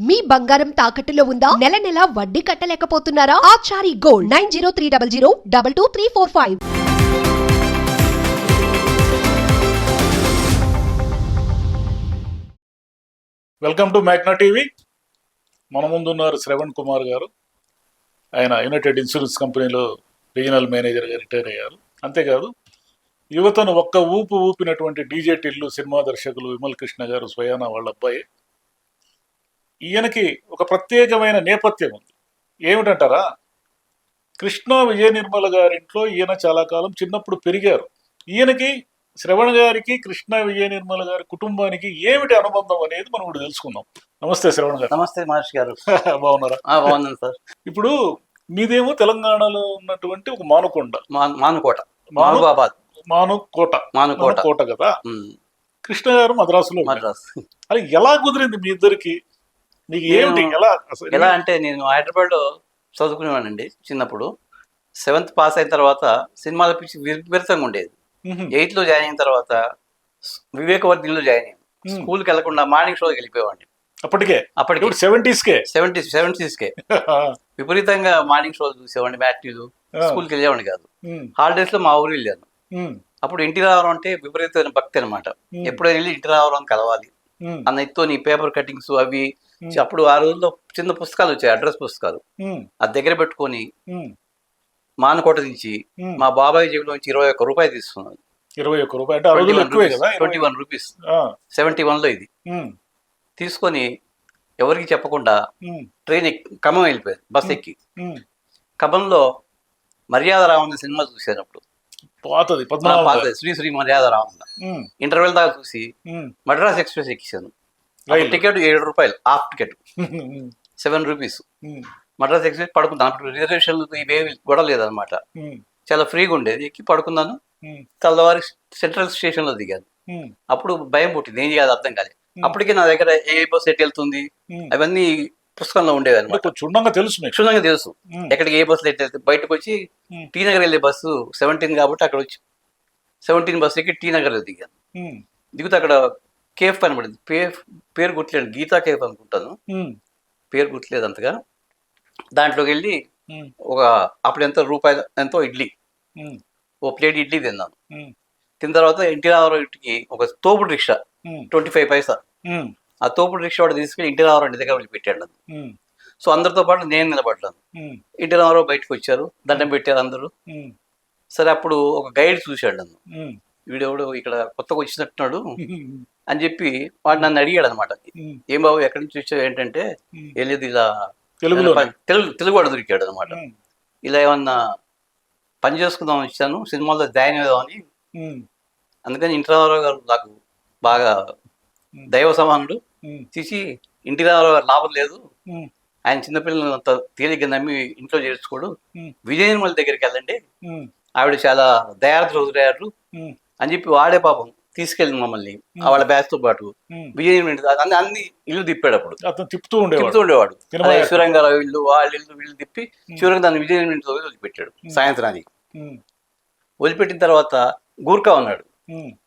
మీ బంగారం తాకట్టులో ఉందా? నెల నెల వడ్డీ కట్టలేకపోతున్నారా? Achari gold nine zero three double zero double two three four five. Welcome to Magna TV. మన ముందు ఉన్నారు శ్రవణ్ కుమార్ గారు. ఆయన యునైటెడ్ ఇన్సూరెన్స్ కంపెనీలో రీజనల్ మేనేజర్గా రిటైర్ అయ్యారు. అంతేకాదు యువతను ఒక్క ఊపు ఊపినటువంటి డీజే టిల్లు సినిమా దర్శకులు విమల్ కృష్ణ గారు స్వయానా వాళ్ళ అబ్బాయి. ఈయనకి ఒక ప్రత్యేకమైన నేపథ్యం ఉంది. ఏమిటంటారా? కృష్ణ విజయ నిర్మల గారింట్లో ఈయన చాలా కాలం చిన్నప్పుడు పెరిగారు. ఈయనకి శ్రవణ్ గారికి కృష్ణ విజయ నిర్మల గారి కుటుంబానికి ఏమిటి అనుబంధం అనేది మనం ఇప్పుడు తెలుసుకుందాం. నమస్తే శ్రవణ్ గారు. నమస్తే మహర్షి గారు. బాగున్నారా? బాగున్నాను సార్. ఇప్పుడు మీదేమో తెలంగాణలో ఉన్నటువంటి ఒక మానుకొండ. మానుకోట. మాను మానుబాబాద్ మానుకోట. మానుకోట. కోట కదా? కృష్ణ గారు మద్రాసులో. మద్రాస్. అది ఎలా కుదిరింది మీ ఇద్దరికి? మీకు ఏమిటి? నేను- ఎలా అంటే నేను హైదరాబాద్లో చదువుకునేవాడినండి చిన్నప్పుడు. సెవెంత్ పాస్ అయిన తర్వాత సినిమాల పిచ్చి విపరీతంగా ఉండేది. ఎయిత్లో జాయిన్ అయిన తర్వాత వివేకవర్ధినిలో జాయిన్ అయ్యాను. స్కూల్కి వెళ్ళకుండా మార్నింగ్ షోకి వెళ్ళిపోయేవాడిని. అప్పటికే? అప్పటికి. సెవెంటీస్ కే సెవెంటీ సెవెంటీస్ కే విపరీతంగా మార్నింగ్ షో చూసేవాడిని మ్యాట్నీలు స్కూల్కి వెళ్ళేవాడిని కాదు. హాలిడేస్లో మా ఊరు వెళ్ళాను. అప్పుడు ఇంటి రావడం అంటే విపరీతమైన భక్తి అనమాట. ఎప్పుడైనా వెళ్ళి ఇంటి రావడం కలవాలి. నెత్తో నీ పేపర్ కటింగ్స్ అవి. అప్పుడు ఆ రోజుల్లో చిన్న పుస్తకాలు వచ్చాయి అడ్రస్ పుస్తకాలు. అది దగ్గర పెట్టుకొని. మానకోట నుంచి. మా బాబాయ్ జేబులో నుంచి ఇరవై ఒక్క రూపాయలు తీసుకున్నాను ఇరవై ఒక్క ట్వంటీ వన్ రూపీస్. సెవెంటీ వన్లో ఇది. తీసుకొని ఎవరికి చెప్పకుండా. ట్రైన్ ఎక్కి ఖమ్మం వెళ్ళిపోయాను బస్ ఎక్కి మ్మ్. ఖమ్మంలో మర్యాద రావణ సినిమా చూశాను అప్పుడు పాతది. శ్రీ శ్రీ మర్యాద రావణ. ఇంటర్వెల్ దాకా చూసి. మద్రాస్ ఎక్స్ప్రెస్ ఎక్కించాను రైలు. టికెట్ ఏడు రూపాయలు half ticket. Seven rupees. Madras express అప్పుడు రిజర్వేషన్లు ఇవేవి గొడవ లేదనమాట. చాలా ఫ్రీగా ఉండేది ఎక్కి పడుకున్నాను మ్మ్. తెల్లవారి సెంట్రల్ స్టేషన్లో దిగాను మ్మ్. అప్పుడు భయం పుట్టింది ఏం చేయాలి అర్థం కాలేదు. అప్పటికే నా దగ్గర ఏ బస్ ఎటు వెళ్తుంది. అవన్నీ పుస్తకంలో ఉండేవి అనమాట క్షుణ్ణంగా తెలుసు క్షుణ్ణంగా తెలుసు. ఎక్కడికి ఏ బస్సులు ఎటు వెళ్తే బయటకు వచ్చి. టీ నగర్ వెళ్ళే బస్సు సెవెంటీన్ కాబట్టి అక్కడ వచ్చి సెవెంటీన్ బస్సు ఎక్కి టీ నగర్లో దిగాను. దిగితే అక్కడ కేఫ్ కనబడింది పేరు పేరు గుర్తులేదు గీతా కేఫ్ అనుకుంటాను. పేరు గుర్తులేదు అంతగా దాంట్లోకి వెళ్ళి. ఒక అప్పుడు ఎంత రూపాయలు ఎంతో ఇడ్లీ. ఓ ప్లేట్ ఇడ్లీ తిన్నాను. తిన్న తర్వాత ఇంటి రామారావు ఇంటికి ఒక తోపుడు రిక్షా. ట్వంటీ ఫైవ్ పైసా. ఆ తోపుడు రిక్షా వాడు తీసుకెళ్ళి ఇంటి రామారావు ఇంటి దగ్గర వెళ్ళి పెట్టాడు. సో అందరితో పాటు నేను నిలబడ్డాను. ఇంటి రామారావు బయటకు వచ్చారు దండం పెట్టారు అందరూ. సరే అప్పుడు ఒక గైడ్ చూశాడు నన్ను. వీడెవడు ఇక్కడ కొత్తగా వచ్చినట్టున్నాడు. అని చెప్పి వాడు నన్ను అడిగాడు అనమాట. ఏం బాబు ఎక్కడి నుంచి వచ్చావు? ఏంటంటే. వెళ్ళేది ఇలా తెలుగులో తెలుగు తెలుగు వాడు దొరికాడు అనమాట ఇలా ఏమన్నా పని చేసుకుందాం వచ్చాను సినిమాలో జాయిన్ అవుదామని అందుకని ఇంటరామారావు గారు నాకు బాగా దైవ సమానుడు. తీసి ఇంటి రామారావు గారు లాభం లేదు. ఆయన చిన్నపిల్లలు అంత తేలిగ్గా నమ్మి ఇంట్లో చేర్చుకోడు. విజయ నిర్మల దగ్గరికి వెళ్ళండి. ఆవిడ చాలా దయార్థులు వదిలేరు అని చెప్పి వాడే పాపం. తీసుకెళ్ళి మమ్మల్ని. వాళ్ళ బ్యాచ్తో పాటు. విజయ అన్ని అన్ని ఇల్లు తిప్పాడు అప్పుడు. తిప్పుతూ ఉండేవాడు. తిప్పుతూ ఉండేవాడు. శివరంగారావు ఇల్లు వాళ్ళ ఇల్లు వీళ్ళు తిప్పి చివరికి దాన్ని విజయ వదిలిపెట్టాడు. సాయంత్రానికి. వదిలిపెట్టిన తర్వాత గూర్ఖా ఉన్నాడు.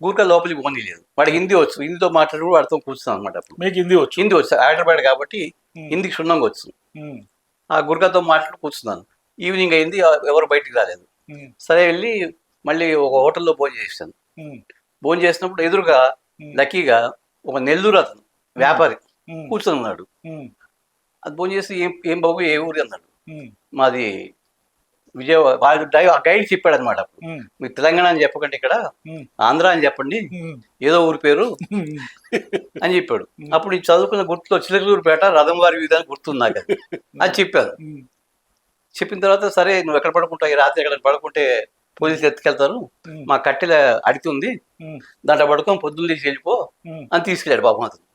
గూర్ఖా లోపలికి పోనీ లేదు వాడికి హిందీ వచ్చు. హిందీతో మాట్లాడు వాడితో కూర్చున్నాం అనమాట మీకు హిందీ వచ్చు. హిందీ వచ్చు. హైదరాబాద్ కాబట్టి. హిందీకి క్షుణ్ణంగా వచ్చు. ఆ గుర్గాతో మాట్లాడి కూర్చున్నాను. ఈవినింగ్ అయింది ఎవరు బయటికి రాలేదు. సరే వెళ్ళి మళ్ళీ ఒక హోటల్లో భోజనం చేశాను. భోజనం చేసినప్పుడు ఎదురుగా. లక్కీగా ఒక నెల్లూరు అతను వ్యాపారి. కూర్చొని ఉన్నాడు. అది భోజనం చేసి ఏం ఏం బాబు ఏ ఊరి అన్నాడు. మాది విజయవాడ వాడు డ్రైవ్ గైడ్ చెప్పాడు అనమాట అప్పుడు. మీకు తెలంగాణ అని చెప్పకండి ఇక్కడ. ఆంధ్ర అని చెప్పండి. ఏదో ఊరి పేరు. అని చెప్పాడు అప్పుడు ఈ చదువుకున్న గుర్తులో చిలకలూరుపేట రథం వారి వీధి అని గుర్తుంది నాకు అది. చెప్పాను. చెప్పిన తర్వాత సరే నువ్వు ఎక్కడ పడుకుంటావు ఈ రాత్రి ఎక్కడ పడుకుంటే పోలీసులు ఎత్తుకెళ్తారు. మా కట్టెల అడుగుతుంది మ్మ్. దాంట్లో పడుకొని పొద్దున్న లేచి వెళ్ళిపో. అని తీసుకెళ్ళాడు పాపం అతను.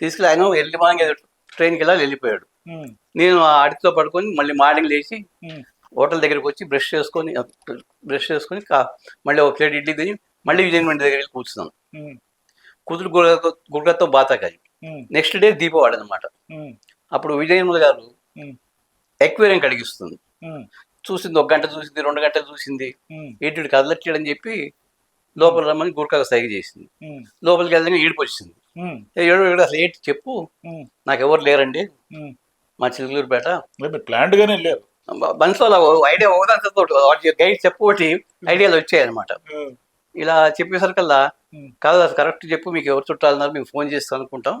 తీసుకెళ్ళి ఆయన వెళ్ళి మార్నింగ్ ట్రైన్కి వెళ్ళాలి వెళ్ళిపోయాడు. నేను ఆ అడిగితో పడుకొని మళ్ళీ మార్నింగ్ లేచి. హోటల్ దగ్గరికి వచ్చి బ్రష్ చేసుకొని బ్రష్ చేసుకొని మళ్ళీ ఒక ప్లేట్ ఇడ్లీ తిని మళ్ళీ విజయనగరం దగ్గర వెళ్ళి కూర్చున్నాను. కూతురు గురగతో గురగతో బాతాకాయి. నెక్స్ట్ డే దీపావళి అనమాట. అప్పుడు విజయనగర గారు. ఎక్వేరియం కడిగిస్తుంది. చూసింది ఒక గంట చూసింది రెండు గంటలు చూసింది. ఏంటి కదలట్లేడని చెప్పి లోపల రమ్మని గురకాకు సైగ చేసింది. లోపలికి వెళ్ళగానే ఈడిపు వచ్చింది. ఏడు ఏడు అసలు ఏంటి చెప్పు. నాకు ఎవరు లేరండి. మా మీరు ప్లాంట్ గానే వెళ్ళారు మనసులో ఐడియా ఒకదాంతో గైడ్ చెప్పు ఒకటి ఐడియాలు వచ్చాయి అనమాట ఇలా చెప్పేసరికల్లా కాదు అది కరెక్ట్ చెప్పు మీకు ఎవరు చుట్టాలన్నారు మేము ఫోన్ చేస్తాం అనుకుంటాం.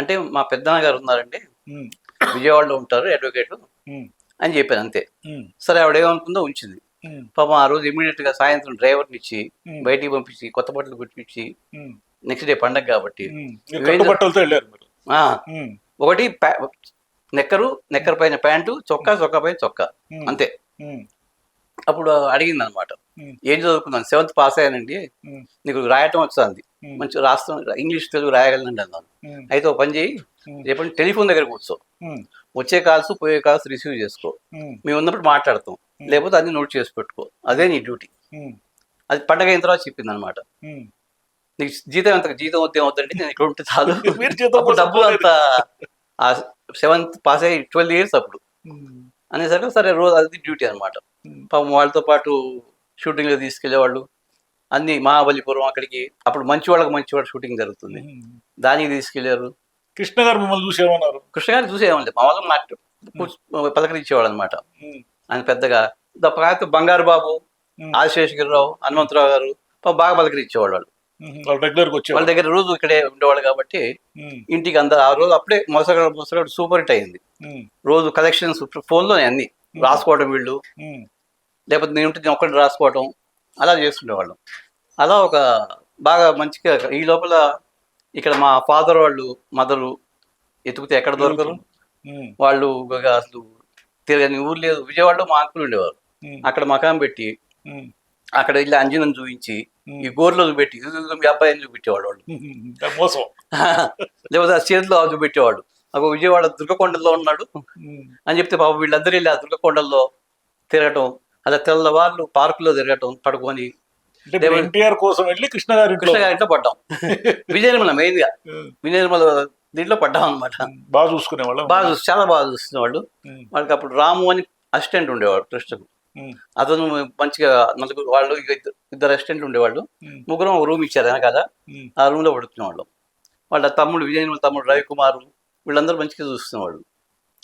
అంటే మా పెద్దన్న గారు ఉన్నారండి విజయవాడలో ఉంటారు అడ్వకేట్. అని చెప్పాను అంతే. సరే ఆవిడ ఏమనుకుందో ఉంచింది. పాపం ఆ రోజు ఇమీడియట్గా సాయంత్రం డ్రైవర్ని ఇచ్చి ఉమ్, బయటికి పంపించి కొత్త బట్టలు కుట్టించి నెక్స్ట్ డే పండగ కాబట్టి. ఒకటి నెక్కరు నెక్కర్ పైన ప్యాంటు చొక్కా చొక్కా పైన చొక్కా. అంతే. అప్పుడు అడిగింది అనమాట ఏం చదువుకున్నాను? సెవెంత్ పాస్ అయ్యానండి. నీకు రాయటం వస్తుంది. ఉమ్, మంచి రాస్తాం ఇంగ్లీష్ తెలుగు రాయగలను అన్నాను. అయితే ఒక పని చేయి. రేపటి టెలిఫోన్ దగ్గర కూర్చో. వచ్చే కాల్స్ పోయే కాల్స్ రిసీవ్ చేసుకో. మేము. ఉన్నప్పుడు మాట్లాడతాం. లేకపోతే అన్ని నోట్ చేసి పెట్టుకో. అదే నీ డ్యూటీ. అది పండగ అయిన తర్వాత చెప్పింది అనమాట. నీకు జీతం ఎంత? జీతం వద్ద ఏమవుతుందంటే నేను ఇక్కడ ఉంటే చాలు. అప్పుడు డబ్బులు అంత ఆ సెవెంత్ పాస్ అయ్యి ట్వెల్వ్ ఇయర్స్ అప్పుడు. అనేసరికి సరే రోజు అది డ్యూటీ అనమాట. పాపం వాళ్ళతో పాటు షూటింగ్లో తీసుకెళ్ళేవాళ్ళు. అన్ని మహాబలిపురం అక్కడికి. అప్పుడు మంచి వాళ్ళకి మంచి వాళ్ళకి షూటింగ్ జరుగుతుంది. దానికి తీసుకెళ్ళారు. కృష్ణ గారు మిమ్మల్ని చూసి ఏమన్నారు? కృష్ణ గారిని చూసేవాళ్ళం మా వాళ్ళు మాట పలకరించేవాళ్ళు అనమాట ఆయన పెద్దగా కాకపోతే బంగారు బాబు ఆశేషగిరిరావు హనుమంతరావు గారు బాగా పలకరించేవాళ్ళు. వాళ్ళు వాళ్ళు దగ్గర రోజు ఇక్కడే ఉండేవాళ్ళు కాబట్టి ఇంటికి అందరు ఆ రోజు అప్పుడే మొసగడు మొసగడు సూపర్ హిట్ అయింది రోజు కలెక్షన్స్ ఫోన్లోనే అన్ని. రాసుకోవడం వీళ్ళు. లేకపోతే నేను ఉంటే నేను ఒక్కటి రాసుకోవటం. అలా చేస్తుండేవాళ్ళం. అలా ఒక బాగా మంచిగా ఈ లోపల ఇక్కడ మా ఫాదర్ వాళ్ళు మదరు ఎతుకుతే ఎక్కడ దొరకరు? వాళ్ళు అసలు తిరగని ఊరు లేదు. విజయవాడలో మా అంకులు ఉండేవారు. అక్కడ మకాం పెట్టి అక్కడ వెళ్ళి అంజనం చూపించి. ఈ గోర్లో చూపెట్టి "ఇదిగో ఇదిగో మీ అబ్బాయిని చూపెట్టేవాడు వాళ్ళు. మోసం. లేకపోతే ఆ చేతిలో ఆకు పెట్టేవాడు ఒక విజయవాడ దుర్గకొండలో ఉన్నాడు. అని చెప్తే పాపం వీళ్ళందరూ వెళ్ళి ఆ దుర్గకొండల్లో తిరగటం అలా తెల్లవాళ్ళు పార్కులో తిరగటం పడుకొని అంటే ఎన్టీఆర్ కోసం వెళ్ళి కృష్ణ గారి ఇంట్లో కృష్ణ గారింట్లో పడ్డాం. విజయనిర్మల మెయిన్గా. విజయనిర్మల దీంట్లో పడ్డాం అనమాట బాగా చూసుకునే వాళ్ళం. బాగా చూసి చాలా బాగా చూస్తున్నవాళ్ళు వాళ్ళకి అప్పుడు రాము అని అసిస్టెంట్ ఉండేవాడు కృష్ణకు. అతను మంచిగా నలుగురు వాళ్ళు ఇద్దరు అసిస్టెంట్లు ఉండేవాళ్ళు. ముగ్గురం ఒక రూమ్ ఇచ్చారు వెనకాల. ఆ రూమ్లో పడుకునేవాళ్ళం. వాళ్ళ తమ్ముడు విజయనిర్మల తమ్ముడు రవికుమార్ వీళ్ళందరూ మంచిగా చూస్తున్నవాళ్ళు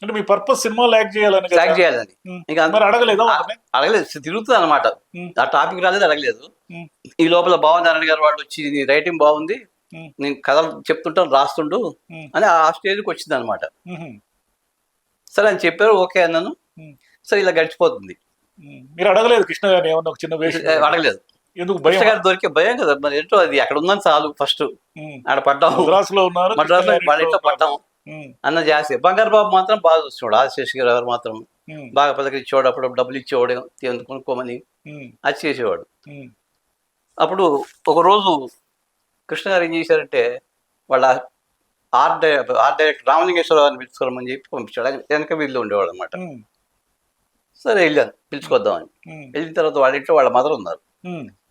అంటే మీ పర్పస్ సినిమాలు యాక్ట్ చేయాలని? యాక్ట్ చేయాలని. ఇంకా మరి అడగలేదా? అడగలేదు తిరుగుతుంది అనమాట. ఆ టాపిక్ రాలేదు అడగలేదు. ఈ లోపల భావనారాయణ గారు వాళ్ళు వచ్చి నీ రైటింగ్ బాగుంది. నేను కథలు చెప్తుంటాను రాస్తుండు. అని ఆ స్టేజ్కి వచ్చింది అనమాట. సరే అని చెప్పారు ఓకే అన్నాను. సరే ఇలా గడిచిపోతుంది. మీరు అడగలేదు కృష్ణ గారిని ఏమన్నా ఒక చిన్న అడగలేదు ఎందుకు భయం గారు దొరికే భయం కదా మరి ఏంటో అది అక్కడ ఉందని చాలు ఫస్ట్. ఆడ పడ్డాము మద్రాసులో ఉన్నారు మద్రాసులో కృష్ణ అన్న జాస్తి బంగారు బాబు మాత్రం బాగా చూస్తున్నాడు ఆశేష్ గారు ఎవరు మాత్రం. బాగా పలకరించేవాడు అప్పుడు డబ్బులు ఇచ్చేవాడు కొనుక్కోమని. అది చేసేవాడు. అప్పుడు ఒక రోజు కృష్ణ గారు ఏం చేశారంటే వాళ్ళ ఆర్ట్ ఆర్ట్ డైరెక్టర్ రామలింగేశ్వరరావు అని పిలుచుకోమని చెప్పి పంపించాడు ఆయన వెనక వీళ్ళు ఉండేవాడు అనమాట. సరే వెళ్ళాను పిలుచుకొద్దామని. వెళ్ళిన తర్వాత వాళ్ళ ఇంట్లో వాళ్ళ మదర్ ఉన్నారు.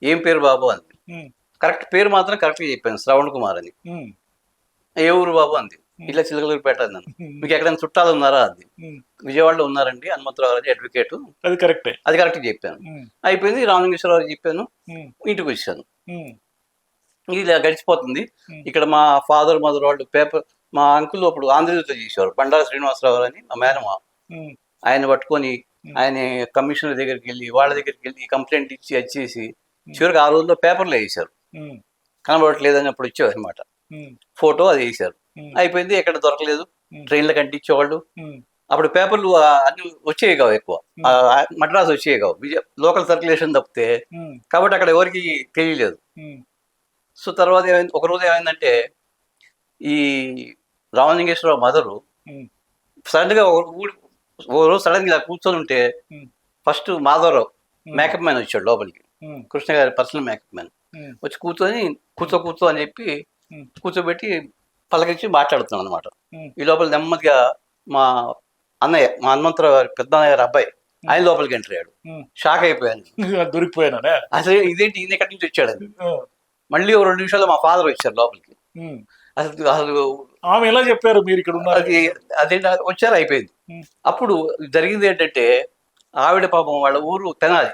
ఏం పేరు బాబు అంది ఉమ్. కరెక్ట్ పేరు మాత్రం కరెక్ట్గా చెప్పాను శ్రవణ్ కుమార్ అని. ఏ ఊరు బాబు అంది ఇట్లా చిలకలూరుపేట అన్నాను ఉమ్. మీకు ఎక్కడైనా చుట్టాలు ఉన్నారా అంది. విజయవాడలో ఉన్నారండి హనుమంతరావు గారు అడ్వకేట్ అది కరెక్టే అది కరెక్ట్ చెప్పాను. అయిపోయింది రామలింగేశ్వరరావు చెప్పాను. ఇంటికి వచ్చాను. ఇలా గడిచిపోతుంది. ఇక్కడ మా ఫాదర్ మదర్ వాళ్ళు పేపర్ మా అంకుల్ అప్పుడు ఆంధ్రజ్యోతిలో చేసేవారు బండారు శ్రీనివాసరావు అని మా మేనమా. ఆయన పట్టుకొని. ఆయన కమిషనర్ దగ్గరికి వెళ్ళి వాళ్ళ దగ్గరికి వెళ్ళి కంప్లైంట్ ఇచ్చి వచ్చేసి చివరికి ఆ రోజుల్లో పేపర్లో వేసారు ఉమ్. కనబడట్లేదని అప్పుడు ఇచ్చేవారు అనమాట. ఫోటో అది వేసారు. అయిపోయింది ఎక్కడ దొరకలేదు. ట్రైన్ల కంటించేవాళ్ళు ఉమ్. అప్పుడు పేపర్లు అన్ని వచ్చేవి కావు ఎక్కువ మద్రాసు వచ్చేవి కావు లోకల్ సర్క్యులేషన్ తప్పితే. కాబట్టి అక్కడ ఎవరికి తెలియలేదు. సో తర్వాత ఏమైంది ఒక రోజు ఏమైందంటే ఈ రామలింగేశ్వరరావు మదరు. సడన్గా ఓ రోజు సడన్గా కూర్చొని ఉంటే. ఫస్ట్ మాధవరావు. మేకప్ మ్యాన్ వచ్చాడు లోపలికి. కృష్ణ గారి పర్సనల్ మేకప్ మ్యాన్. వచ్చి కూర్చొని కూర్చో కూర్చో అని చెప్పి. కూర్చోబెట్టి పలకరించి మాట్లాడుతున్నాను అనమాట. ఈ లోపల నెమ్మదిగా మా అన్నయ్య మా హనుమంతరావు గారి పెద్ద అన్నయ్య గారి అబ్బాయి ఆయన లోపలికి ఎంటర్ అయ్యాడు. షాక్ అయిపోయాను దొరికిపోయానే అసలు ఇదేంటి ఈయన ఎక్కడి నుంచి వచ్చాడు అని. ఉమ్. మళ్ళీ ఓ రెండు నిమిషాల్లో మా ఫాదర్ వచ్చారు లోపలికి. అసలు అసలు ఆమె ఎలా చెప్పారు మీరు ఇక్కడ ఉన్నారు అది అదేంటి వచ్చారు అయిపోయింది. అప్పుడు జరిగింది ఏంటంటే ఆవిడ పాపం వాళ్ళ ఊరు తెనాలి.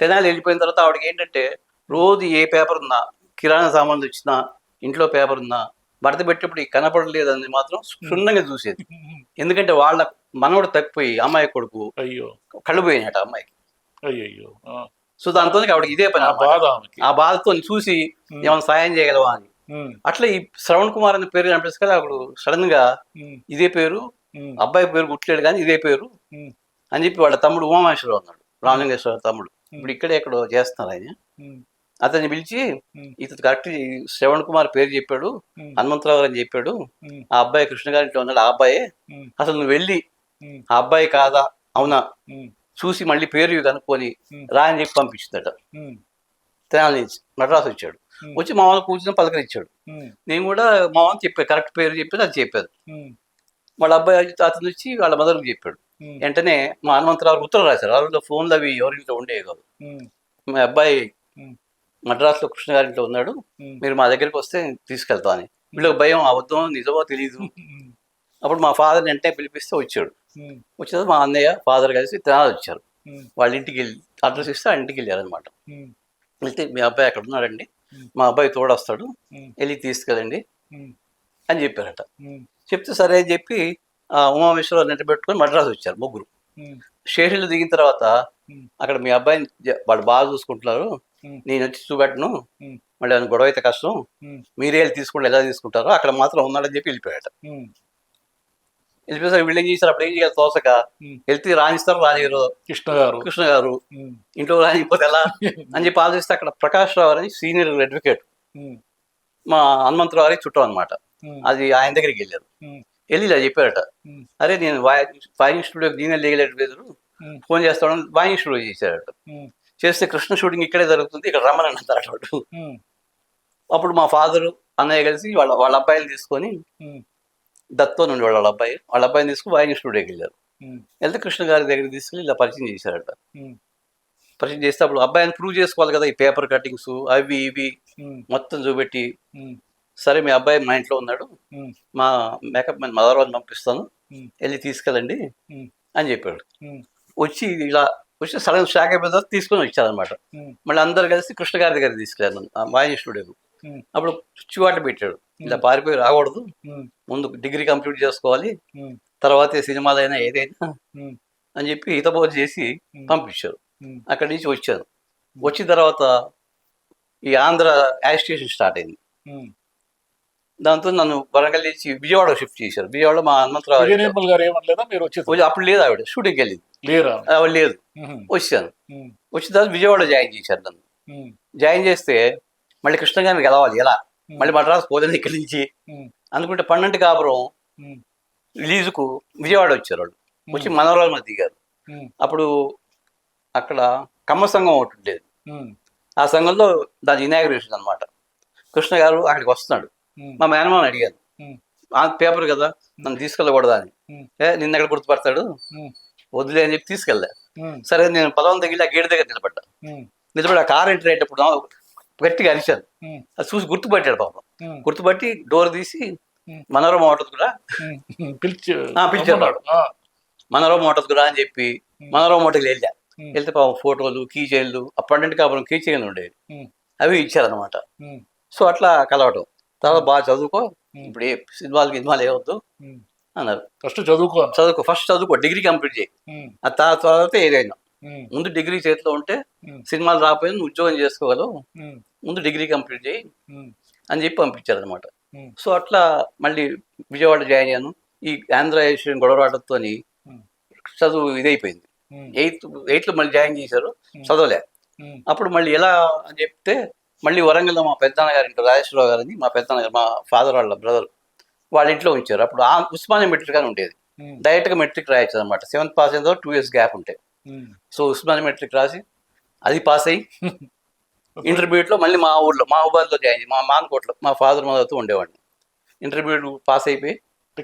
తెనాలి వెళ్ళిపోయిన తర్వాత ఆవిడకి ఏంటంటే రోజు ఏ పేపర్ ఉన్నా కిరాణా సామాన్లు వచ్చినా ఇంట్లో పేపర్ ఉన్నా భర్త పెట్టేప్పుడు ఈ కనపడలేదని మాత్రం క్షుణ్ణంగా చూసేది. ఎందుకంటే వాళ్ళ మనవడు తప్పిపోయి అమ్మాయి కొడుకు అయ్యో. కళ్ళు పోయినట అమ్మాయికి. అయ్యో. సో దాంతో ఆవిడకి ఇదే పని ఆ బాధతో చూసి ఏమైనా సాయం చేయగలవా అని. అట్లా ఈ శ్రవణ్ కుమార్ అనే పేరు కనిపిస్తుంది అప్పుడు సడన్గా ఇదే పేరు అబ్బాయి పేరు గుర్తులేడు కానీ ఇదే పేరు అని చెప్పి వాళ్ళ తమ్ముడు ఉమామేశ్వరరావు ఉన్నాడు రామలింగేశ్వర తమ్ముడు. ఇప్పుడు ఇక్కడే ఎక్కడో చేస్తున్నారు ఆయన. అతన్ని పిలిచి ఇతను కరెక్ట్ శ్రవణ్ కుమార్ పేరు చెప్పాడు హనుమంతరావు గారు అని చెప్పాడు. ఆ అబ్బాయి కృష్ణ గారింట్లో ఉన్నాడు. ఆ అబ్బాయే అసలు నువ్వు వెళ్ళి ఆ అబ్బాయి కాదా? అవునా? చూసి మళ్ళీ పేరు కనుక్కొని. రా అని చెప్పి పంపించిందట. తెనాలి నుంచి మద్రాసు వచ్చాడు. వచ్చి మా వాళ్ళు కూర్చొని పలకరించాడు. నేను కూడా మా వాళ్ళు చెప్పాను. కరెక్ట్ పేరు చెప్పి అది చెప్పాను ఉమ్, వాళ్ళ అబ్బాయి అతను వచ్చి వాళ్ళ మదర్కి చెప్పాడు. వెంటనే మా హనుమంతరావు ఉత్తరం రాశారు. రోజుల్లో ఫోన్లు అవి ఎవరింట్లో ఉండేవి కాదు. మా అబ్బాయి మద్రాసులో కృష్ణ గారింట్లో ఉన్నాడు. ఉమ్, మీరు మా దగ్గరికి వస్తే తీసుకెళ్తా అని. వీళ్ళకి భయం అబద్ధం నిజమో తెలియదు అప్పుడు మా ఫాదర్ వెంటనే పిలిపిస్తే వచ్చాడు. వచ్చిన మా అన్నయ్య ఫాదర్ కలిసి తెనాలి వచ్చారు. వాళ్ళ ఇంటికి వెళ్ళి అడ్రస్ ఇస్తే ఆ ఇంటికి వెళ్ళారు అనమాట వెళ్తే మీ అబ్బాయి అక్కడ ఉన్నాడండి. మా అబ్బాయి తోడొస్తాడు. వెళ్ళి తీసుకెళ్ళండి అని చెప్పారట. చెప్తే సరే అని చెప్పి ఆ ఉమామేశ్వరరావు నెట్ట పెట్టుకొని మద్రాసు వచ్చారు ముగ్గురు. స్టేషన్లో దిగిన తర్వాత అక్కడ మీ అబ్బాయిని వాళ్ళు బాగా చూసుకుంటున్నారు. నేను వచ్చి చూపెట్టను. మళ్ళీ ఆయన గొడవ అయితే కష్టం. మీరే వెళ్ళి తీసుకుంటే ఎలా తీసుకుంటారో అక్కడ మాత్రం ఉన్నాడని చెప్పి వెళ్ళిపోయాట. ఉమ్, వెళ్ళిపోయి వీళ్ళు ఏం చేశారు? అప్పుడు ఏం చేయాలి తోసక. వెళ్తే రాణిస్తారు రానిగారు కృష్ణ గారు. కృష్ణ గారు. ఇంట్లో రానిపోతే ఎలా? అని చెప్పి ఆలోచిస్తే అక్కడ ప్రకాష్ రావు అని సీనియర్ అడ్వకేట్. మా హనుమంతరావు గారి చుట్టం అనమాట అది ఆయన దగ్గరికి వెళ్ళారు. వెళ్ళి ఇలా చెప్పారట. అరే నేను వాయింగ్ స్టూడియోకి నేనే లీగల్ అడ్వైజరు ఫోన్ చేస్తాను వాయింగ్ స్టూడియో చేశారట. ఉమ్, చేస్తే కృష్ణ షూటింగ్ ఇక్కడే జరుగుతుంది ఇక్కడ రమ్మని అంటారు వాడు అప్పుడు మా ఫాదరు అన్నయ్య కలిసి వాళ్ళ వాళ్ళ అబ్బాయిని తీసుకొని దత్తో నుండి వాళ్ళ అబ్బాయి వాళ్ళ అబ్బాయిని తీసుకుని వాయింగ్ స్టూడియోకి వెళ్ళారు. వెళ్తే కృష్ణ గారి దగ్గరికి తీసుకెళ్ళి ఇలా పరిచయం చేశారట. పరిచయం చేస్తే అప్పుడు అబ్బాయిని ప్రూవ్ చేసుకోవాలి కదా ఈ పేపర్ కటింగ్స్ అవి ఇవి మొత్తం చూపెట్టి సరే మీ అబ్బాయి మా ఇంట్లో ఉన్నాడు మా మేకప్ మ్యాన్ మదర్ వాళ్ళని పంపిస్తాను వెళ్ళి తీసుకెళ్ళండి అని చెప్పాడు. వచ్చి ఇలా వచ్చి సడన్ షాక్ అయిపోయిన తర్వాత తీసుకొని వచ్చారనమాట మళ్ళీ అందరు కలిసి కృష్ణ గారి దగ్గర తీసుకెళ్ళాను స్టూడియోకి. ఉమ్, అప్పుడు చివాట పెట్టాడు. ఇలా పారిపోయి రాకూడదు. ముందు డిగ్రీ కంప్లీట్ చేసుకోవాలి. తర్వాత సినిమాలైనా ఏదైనా అని చెప్పి హితబోధ చేసి. పంపించారు. అక్కడి నుంచి వచ్చాను వచ్చిన తర్వాత ఈ ఆంధ్ర యాజిటేషన్ స్టార్ట్ అయింది. దాంతో నన్ను వరంగల్ నుంచి విజయవాడ షిఫ్ట్ చేశారు. విజయవాడ మా హనుమంతరావు గారి గారు ఏమనలేదా? మీరు వచ్చి. అప్పుడు లేదు ఆవిడ షూటింగ్కి వెళ్ళింది. లేరా? ఆవిడ లేదు. వచ్చాను వచ్చిన తర్వాత విజయవాడ జాయిన్ చేశారు నన్ను. జాయిన్ చేస్తే మళ్ళీ కృష్ణ గారిని గెలవాలి ఎలా మళ్ళీ మద్రాసు పోలేదు ఇక్కడి నుంచి. అనుకుంటే పన్నెండు కాపురం రిలీజుకు విజయవాడ వచ్చారు వాళ్ళు. వచ్చి మనోరాలు మధ్య దిగారు. ఉమ్, అప్పుడు అక్కడ కమ్మ సంఘం ఒకటి ఉండేది. ఆ సంఘంలో దాని ఇనాగ్రేషన్ అనమాట కృష్ణ గారు అక్కడికి వస్తున్నాడు. మా మేనమాని అడిగాను. ఆ పేపర్ కదా నన్ను తీసుకెళ్ళకూడదా అని. ఏ నిన్న ఎక్కడ గుర్తుపడతాడు? వదిలే అని చెప్పి తీసుకెళ్ళా. సరే నేను పొలం దగ్గర గేట్ దగ్గర నిలబడ్డా. నిలబడి ఆ కార్ ఎంటర్ అయ్యేటప్పుడు గట్టిగా అరిచాను. అది చూసి గుర్తుపట్టాడు పాపం. గుర్తుపట్టి డోర్ తీసి. మనోరమ మోటార్స్ కూడా పిలిచి. ఆ, మనోరమ మోటార్స్ కూడా అని చెప్పి మనోరమ మోటార్కి వెళ్ళా. వెళ్తే పాపం ఫోటోలు కీ చైన్లు అప్పటి కాపురం కీ చైన్లు ఉండేవి. అవి ఇచ్చారనమాట సో అట్లా కలవటం. తర్వాత బాగా చదువుకో. ఇప్పుడు ఏ సినిమాలు సినిమాలు ఏవద్దు. అన్నారు. ఫస్ట్ చదువుకో. చదువుకో ఫస్ట్ చదువుకో డిగ్రీ కంప్లీట్ చేయి. ఆ తర్వాత ఏదైనా ముందు డిగ్రీ చేతిలో ఉంటే సినిమాలు రాకపోయినా నువ్వు ఉద్యోగం చేసుకోగలవు. ముందు డిగ్రీ కంప్లీట్ చేయి అని చెప్పి పంపించారు అనమాట సో అట్లా మళ్ళీ విజయవాడ జాయిన్ అయ్యాను. ఈ ఆంధ్ర ఏషియన్ గొడవరాటంతో చదువు ఇదైపోయింది. ఉమ్, ఎయిత్ ఎయిత్లో మళ్ళీ జాయిన్ చేశారు. చదవలే. అప్పుడు మళ్ళీ ఎలా అని చెప్తే మళ్ళీ వరంగల్లో మా పెద్దనాన్న గారి ఇంట్లో రాజేశ్వరరావు గారిని మా పెద్దనాన్న గారు మా ఫాదర్ వాళ్ళ బ్రదర్ వాళ్ళ ఇంట్లో ఉంచారు. అప్పుడు ఆ ఉస్మానియా మెట్రిక్ అని ఉండేది. డైరెక్ట్గా మెట్రిక్ రాయొచ్చు అనమాట సెవెంత్ పాస్ అయిన టూ ఇయర్స్ గ్యాప్ ఉంటాయి. సో ఉస్మానియా మెట్రిక్ రాసి అది పాస్ అయ్యి ఇంటర్మీడియట్లో మళ్ళీ మా ఊర్లో మా ఊబాద్లో జాయిన్ మా మానకోట్లో మా ఫాదర్ మదర్తో ఉండేవాడిని. ఇంటర్మీడియట్ పాస్ అయిపోయి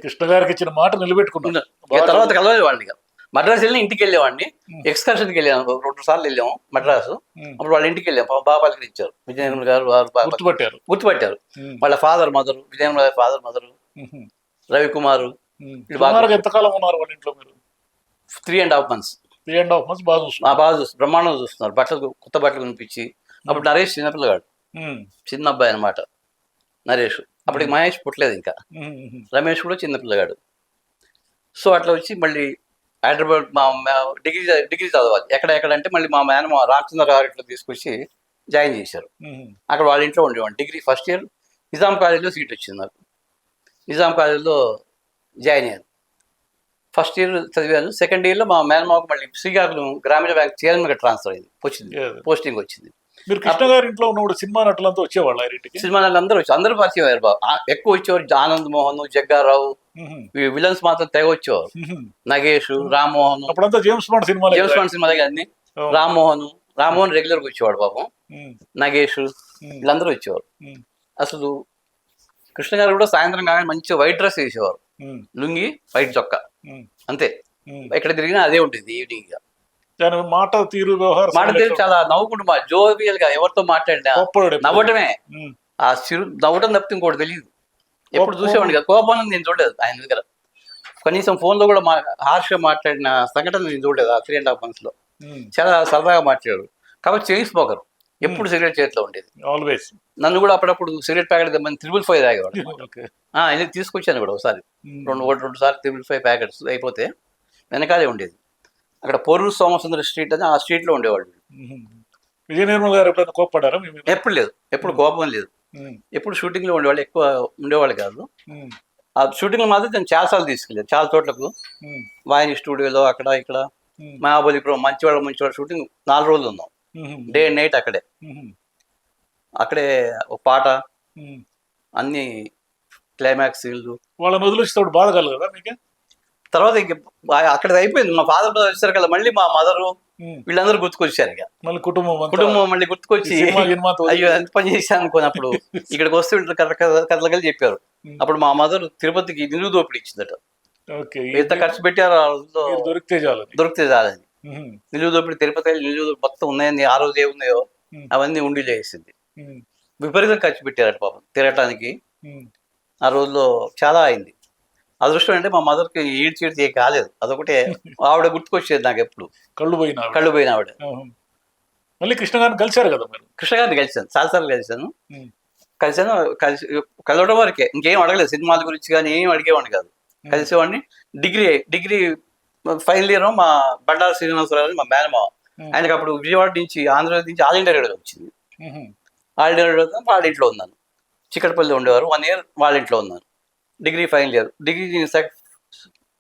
కృష్ణ గారికి ఇచ్చిన మాట నిలబెట్టుకున్నాను ఇక తర్వాత కలవాలి ఇక. మద్రాసు వెళ్ళి ఇంటికి వెళ్ళేవాడిని. ఎక్స్కర్షన్కి వెళ్ళాను. రెండు సార్లు వెళ్ళాము మద్రాసు. అప్పుడు వాళ్ళ ఇంటికి వెళ్ళాం పాపం బాగా పలకరించారు విజయనగరం గారు వారు గుర్తుపట్టారు. గుర్తుపట్టారు. వాళ్ళ ఫాదర్ మదరు విజయనగరం గారి ఫాదర్ మదరు రవికుమారు ఎంతకాలం ఉన్నారు వాళ్ళ ఇంట్లో మీరు? Three and half months. Three and half months బాగా చూస్తున్నారు. బాగా చూస్తారు బ్రహ్మాండంగా చూస్తున్నారు. బట్టలు కొత్త బట్టలు కొనిపించి. అప్పుడు నరేష్ చిన్నపిల్లగాడు. చిన్న అబ్బాయి అనమాట నరేష్. అప్పటికి మహేష్ పుట్టలేదు ఇంకా. రమేష్ కూడా చిన్న పిల్లగాడు సో అట్లా వచ్చి మళ్ళీ హైదరాబాద్ మా డిగ్రీ డిగ్రీ చదవాలి. ఎక్కడ ఎక్కడ అంటే మళ్ళీ మా మేన మా రామచంద్ర గారు ఇట్లా తీసుకొచ్చి జాయిన్ చేశారు. అక్కడ వాళ్ళ ఇంట్లో ఉండేవాడిని డిగ్రీ ఫస్ట్ ఇయర్ నిజాం కాలేజీలో సీట్ వచ్చింది నాకు. నిజాం కాలేజీలో జాయిన్ అయ్యాను. ఫస్ట్ ఇయర్ చదివాను. సెకండ్ ఇయర్లో మా మేనమాకు మళ్ళీ శ్రీకాకుళం గ్రామీణ బ్యాంక్ చైర్మన్గా ట్రాన్స్ఫర్ అయింది. వచ్చింది. పోస్టింగ్ వచ్చింది. మీరు కృష్ణ గారి ఇంట్లో ఉన్నప్పుడు సినిమా నటులంతా వచ్చేవాళ్ళు ఇంటికి సినిమా అందరూ వచ్చి అందరూ పరిచయం అయ్యారు బాబు ఎక్కువ వచ్చేవారు ఆనంద్ మోహన్ జగ్గారావు. విలన్స్ మాత్రం తెగ వచ్చేవారు. నగేష్ రామ్మోహన్ అప్పుడంతా జేమ్స్ బాండ్ సినిమాలు జేమ్స్ బాండ్ సినిమా దగ్గర అన్ని. రామ్మోహన్ రామ్మోహన్ రెగ్యులర్గా వచ్చేవాడు పాపం ఉమ్, నగేష్ వీళ్ళందరూ వచ్చేవారు. అసలు కృష్ణ గారు కూడా సాయంత్రం కాగానే మంచి వైట్ డ్రెస్ వేసేవారు. లుంగి వైట్ చొక్కా. అంతే. ఎక్కడ తిరిగినా అదే ఉంటుంది ఈవినింగ్గా. దాని మాట తీరు వ్యవహారం మాట తెలిసి చాలా నవ్వుకుంటూ మా జోవియల్గా ఎవరితో మాట్లాడినా. నవ్వటమే. ఆ చిరు నవ్వటం తప్పితే ఇంకోటి తెలియదు. ఎప్పుడు చూసేవాడిని కదా. కోపం నేను చూడలేదు. ఆయన దగ్గర కనీసం ఫోన్లో కూడా మా హార్ష్గా మాట్లాడిన సంఘటన నేను చూడలేదు ఆ త్రీ అండ్ హాఫ్ మంత్స్లో చాలా సరదాగా మాట్లాడారు కాబట్టి చైన్ స్మోకర్. ఎప్పుడు సిగరెట్ చేతిలో ఉండేది. ఆల్వేస్ నన్ను కూడా అప్పుడప్పుడు సిగరెట్ ప్యాకెట్ తెమ్మని త్రిబుల్ ఫైవ్ తాగేవాడు. ఓకే. ఆ, ఇది తీసుకొచ్చాను కూడా ఒకసారి. రెండు ఒకటి రెండు సార్లు త్రిబుల్ ఫైవ్ ప్యాకెట్స్ అయిపోతే వెనకాలే ఉండేది. అక్కడ పొర్రు సోమసుందర స్ట్రీట్ అని ఆ స్ట్రీట్లో ఉండేవాళ్ళు. విజయ నిర్మల్ గారు ఎప్పుడైనా మీద? ఎప్పుడు లేదు. ఎప్పుడు కోపం లేదు. ఎప్పుడు షూటింగ్లో ఉండేవాళ్ళు ఎక్కువ ఉండేవాళ్ళు కాదు. ఆ షూటింగ్ మాత్రం నేను చాలాసార్లు తీసుకెళ్ళాను చాలా చోట్లకు. వాయిని స్టూడియోలో అక్కడ ఇక్కడ. మహాబలిపురం మంచివాళ్ళ మంచివాళ్ళ షూటింగ్ నాలుగు రోజులు ఉన్నాం. డే అండ్ నైట్ అక్కడే. అక్కడే ఒక పాట. అన్ని క్లైమాక్స్ సీన్లు. వాళ్ళని వదిలేస్తాడు బాధ కలగదా మీకు? తర్వాత ఇంక అక్కడ అయిపోయింది. మా ఫాదర్ వచ్చారు కదా మళ్ళీ మా మదరు వీళ్ళందరూ గుర్తుకొచ్చారు ఇక. మళ్ళీ కుటుంబం కుటుంబం మళ్ళీ గుర్తుకొచ్చి అయ్యో ఎంత పని చేశాను అనుకున్నప్పుడు ఇక్కడికి వస్తే వీళ్ళు కథ కథ కథలు కలిసి చెప్పారు. అప్పుడు మా మదర్ తిరుపతికి నిలువు దోపిడి ఇచ్చిందట. ఎంత ఖర్చు పెట్టారో దొరికితే చాలని దొరికితే చాలని నిలువు దోపిడి తిరుపతి నిలువు మొత్తం ఉన్నాయని ఆ రోజు ఏమున్నాయో అవన్నీ ఉండిలో వేసింది ఉమ్, విపరీతం ఖర్చు పెట్టారట పాపం తిరగటానికి. ఆ రోజుల్లో చాలా అయింది. అదృష్టం అంటే మా మదర్కి ఈడ్చి ఈడ్చి ఏం కాలేదు. అదొకటే ఆవిడ గుర్తుకొచ్చేది నాకు ఎప్పుడు. కళ్ళు పోయినా కళ్ళు పోయిన ఆవిడ. మళ్ళీ కృష్ణ గారిని కలిశారు కదా మీరు? కృష్ణ గారిని కలిశాను. చాలాసార్లు కలిశాను. కలిశాను కలిసి కలవడం వరకే. ఇంకేం అడగలేదు. సినిమాల గురించి కానీ ఏం అడిగేవాడిని కాదు. కలిసేవాడిని. డిగ్రీ డిగ్రీ ఫైనల్ ఇయర్ మా బండారు శ్రీనివాసరావు మా మేనమావ ఆయనకి అప్పుడు విజయవాడ నుంచి ఆంధ్రప్రదేశ్ నుంచి ఆల్ ఇండియా రేడియో వచ్చింది. ఆల్ ఇండియా రేడియో వాళ్ళ ఇంట్లో ఉన్నాను. చిక్కడపల్లిలో ఉండేవారు. వన్ ఇయర్ వాళ్ళ ఇంట్లో ఉన్నాను. Degree final year. డిగ్రీ నేను సెక్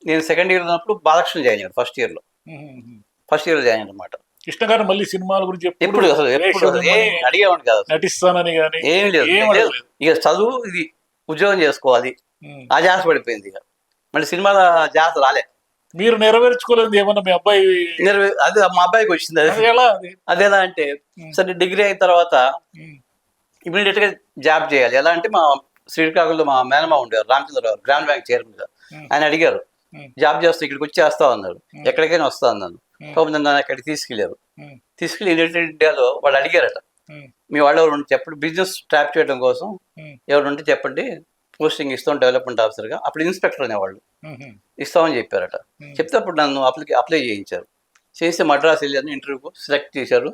నేను సెకండ్ ఇయర్ ఉన్నప్పుడు బాలకృష్ణ జాయిన్ అయ్యాడు ఫస్ట్ ఇయర్లో. ఫస్ట్ ఇయర్ జాయిన్ అనమాట కృష్ణ గారు మళ్ళీ సినిమాల గురించి ఎప్పుడు అసలు ఎప్పుడు కాదు అసలు. నటిస్తానని కానీ ఏం లేదు. ఇక చదువు ఇది ఉద్యోగం చేసుకోవాలి. ఆ జాస పడిపోయింది ఇక. మళ్ళీ సినిమాల జాస రాలే. మీరు నెరవేర్చుకోలేదు ఏమన్నా మీ అబ్బాయి? నెరవే- అది మా అబ్బాయికి వచ్చింది అది. అది ఎలా అది? అంటే. సరే డిగ్రీ అయిన తర్వాత ఇమీడియట్గా జాబ్ చేయాలి. ఎలా అంటే మా శ్రీకాకుళంలో మా మేనమా ఉండేవారు రామచంద్రరావు గ్రాండ్ బ్యాంక్ చైర్మన్గా ఉమ్. ఆయన అడిగారు. జాబ్ చేస్తే ఇక్కడికి వచ్చి వేస్తా అన్నారు. ఎక్కడికైనా వస్తా అన్నాను. ఉమ్. పాపం నన్ను అక్కడికి తీసుకెళ్ళారు. తీసుకెళ్ళి యునైటెడ్ ఇండియాలో వాళ్ళు అడిగారట మీ వాళ్ళు ఎవరు ఉంటే చెప్పండి బిజినెస్ ట్రాప్ చేయడం కోసం ఎవరు ఉంటే చెప్పండి పోస్టింగ్ ఇస్తాం డెవలప్మెంట్ ఆఫీసర్గా. అప్పుడు ఇన్స్పెక్టర్ అనేవాళ్ళు ఇస్తామని చెప్పారట. చెప్తే అప్పుడు నన్ను అప్లై అప్లై చేయించారు. చేస్తే మద్రాస్ వెళ్ళాను ఇంటర్వ్యూకు సెలెక్ట్ చేశారు.